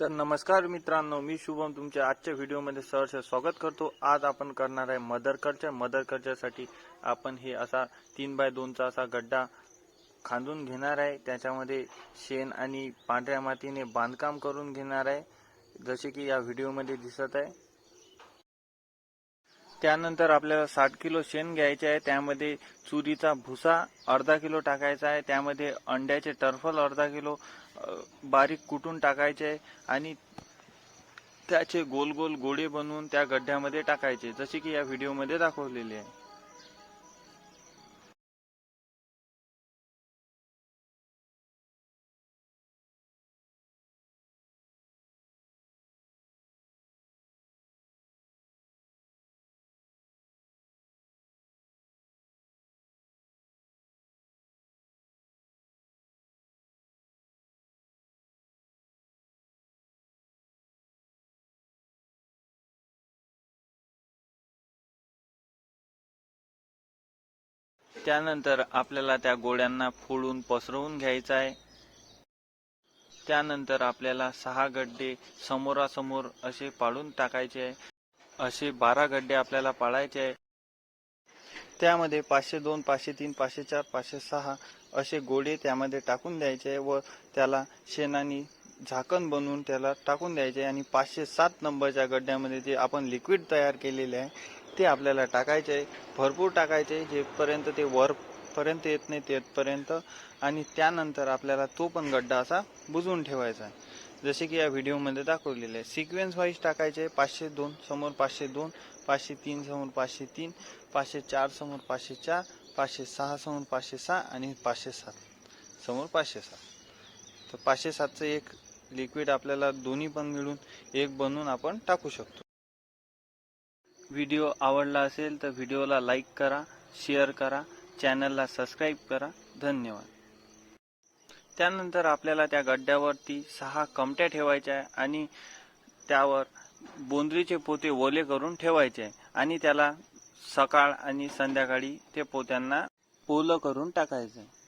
तर नमस्कार मित्रांनो मी शुभम तुमच्या आजच्या व्हिडिओमध्ये सहर्ष स्वागत करतो. आज आपण करणार आहे मदर कल्चर. मदर कल्चरसाठी आपण हे असा तीन बाय दोनचा असा गड्डा खांदून घेणार आहे. त्याच्यामध्ये शेण आणि पांढऱ्या मातीने बांधकाम करून घेणार आहे. जसे की या व्हिडिओमध्ये दिसत आहे. त्यानंतर आपल्याला साठ किलो शेण घ्यायचे आहे. त्यामध्ये चुरीचा भुसा अर्धा किलो टाकायचा आहे. त्यामध्ये अंड्याचे टर्फल अर्धा किलो बारीक कुटून टाकायचे आहे. आणि त्याचे गोल गोल गोळे बनवून त्या गड्ढ्यामध्ये टाकायचे जसे की या व्हिडिओमध्ये दाखवलेले आहे. त्यानंतर आपल्याला त्या गोळ्यांना फोडून पसरवून घ्यायचं आहे. त्यानंतर आपल्याला सहा गड्डे समोरासमोर असे पाडून टाकायचे आहे. असे बारा गड्डे आपल्याला पाडायचे आहे. त्यामध्ये पाचशे दोन पाचशे तीन पाचशे चार पाचशे सहा असे गोळे त्यामध्ये टाकून द्यायचे आहे व त्याला शेणाने झाकण बनवून त्याला टाकून द्यायचे आहे आणि पाचशे सात नंबरच्या गड्ड्यामध्ये जे आपण लिक्विड तयार केलेले आहे ते आपल्याला टाकायचे आहे. भरपूर टाकायचे जेपर्यंत ते वरपर्यंत येत नाही तेथपर्यंत. आणि त्यानंतर आपल्याला तो पण गड्डा असा बुजवून ठेवायचा आहे. जसे की या व्हिडिओमध्ये दाखवलेले आहे. सिक्वेन्स वाईज टाकायचे पाचशे दोन समोर पाचशे दोन पाचशे तीन समोर पाचशे तीन पाचशे चार समोर पाचशे चार पाचशे सहा समोर पाचशे सहा आणि पाचशे सात समोर पाचशे सात. तर पाचशे सातचं एक लिक्विड आपल्याला दोन्ही पण मिळून एक बनवून आपण टाकू शकतो. व्हिडिओ आवडला असेल तर व्हिडिओला लाईक करा शेअर करा चॅनलला सबस्क्राईब करा. धन्यवाद. त्यानंतर आपल्याला त्या गड्ड्यावरती सहा कमट्या ठेवायच्या आहे आणि त्यावर बोंदरीचे पोते ओले करून ठेवायचे आहे आणि त्याला सकाळ आणि संध्याकाळी ते पोत्यांना ओलं करून टाकायचं आहे.